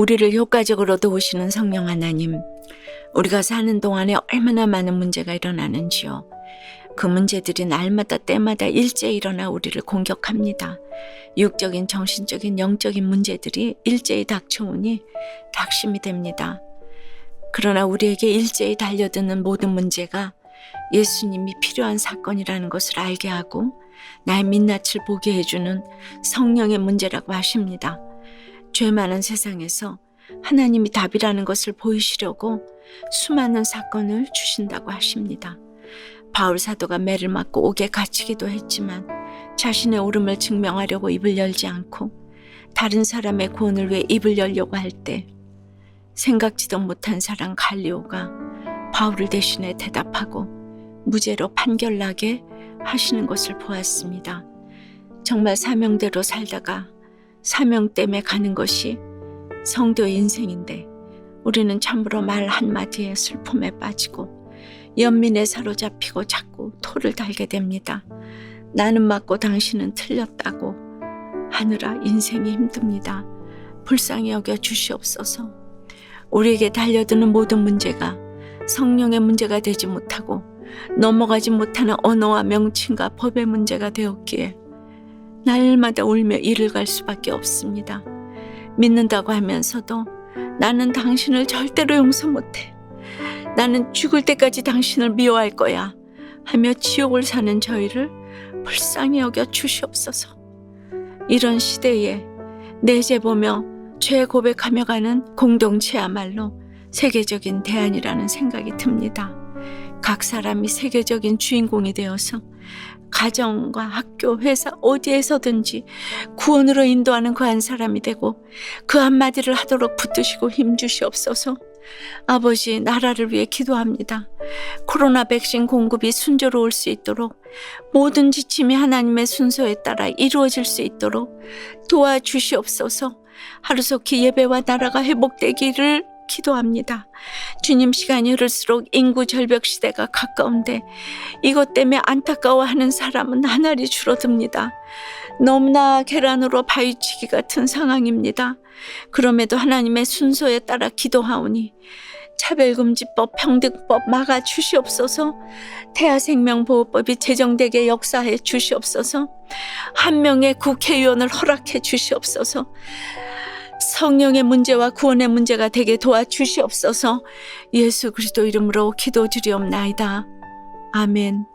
우리를 효과적으로 도우시는 성령 하나님, 우리가 사는 동안에 얼마나 많은 문제가 일어나는지요. 그 문제들이 날마다 때마다 일제히 일어나 우리를 공격합니다. 육적인, 정신적인, 영적인 문제들이 일제히 닥쳐오니 닥심이 됩니다. 그러나 우리에게 일제히 달려드는 모든 문제가 예수님이 필요한 사건이라는 것을 알게 하고 나의 민낯을 보게 해주는 성령의 문제라고 하십니다. 죄 많은 세상에서 하나님이 답이라는 것을 보이시려고 수많은 사건을 주신다고 하십니다. 바울 사도가 매를 맞고 옥에 갇히기도 했지만 자신의 옳음을 증명하려고 입을 열지 않고 다른 사람의 구원을 위해 입을 열려고 할 때 생각지도 못한 사람 갈리오가 바울을 대신해 대답하고 무죄로 판결나게 하시는 것을 보았습니다. 정말 사명대로 살다가 사명 때문에 가는 것이 성도의 인생인데 우리는 참으로 말 한마디에 슬픔에 빠지고 연민에 사로잡히고 자꾸 토를 달게 됩니다. 나는 맞고 당신은 틀렸다고 하느라 인생이 힘듭니다. 불쌍히 여겨 주시옵소서. 우리에게 달려드는 모든 문제가 성령의 문제가 되지 못하고 넘어가지 못하는 언어와 명칭과 법의 문제가 되었기에 날마다 울며 이를 갈 수밖에 없습니다. 믿는다고 하면서도 나는 당신을 절대로 용서 못해. 나는 죽을 때까지 당신을 미워할 거야. 하며 지옥을 사는 저희를 불쌍히 여겨 주시옵소서. 이런 시대에 내재 보며 죄 고백하며 가는 공동체야말로 세계적인 대안이라는 생각이 듭니다. 각 사람이 세계적인 주인공이 되어서 가정과 학교, 회사 어디에서든지 구원으로 인도하는 그 한 사람이 되고 그 한마디를 하도록 붙드시고 힘주시옵소서. 아버지 나라를 위해 기도합니다. 코로나 백신 공급이 순조로울 수 있도록 모든 지침이 하나님의 순서에 따라 이루어질 수 있도록 도와주시옵소서. 하루속히 예배와 나라가 회복되기를 기도합니다. 주님 시간이 흐를수록 인구 절벽 시대가 가까운데 이것 때문에 안타까워하는 사람은 하나리 줄어듭니다. 너무나 계란으로 바위치기 같은 상황입니다. 그럼에도 하나님의 순서에 따라 기도하오니 차별금지법, 평등법 막아 주시옵소서. 태아생명보호법이 제정되게 역사해 주시옵소서. 한 명의 국회의원을 허락해 주시옵소서. 성령의 문제와 구원의 문제가 되게 도와주시옵소서. 예수 그리스도 이름으로 기도드리옵나이다. 아멘.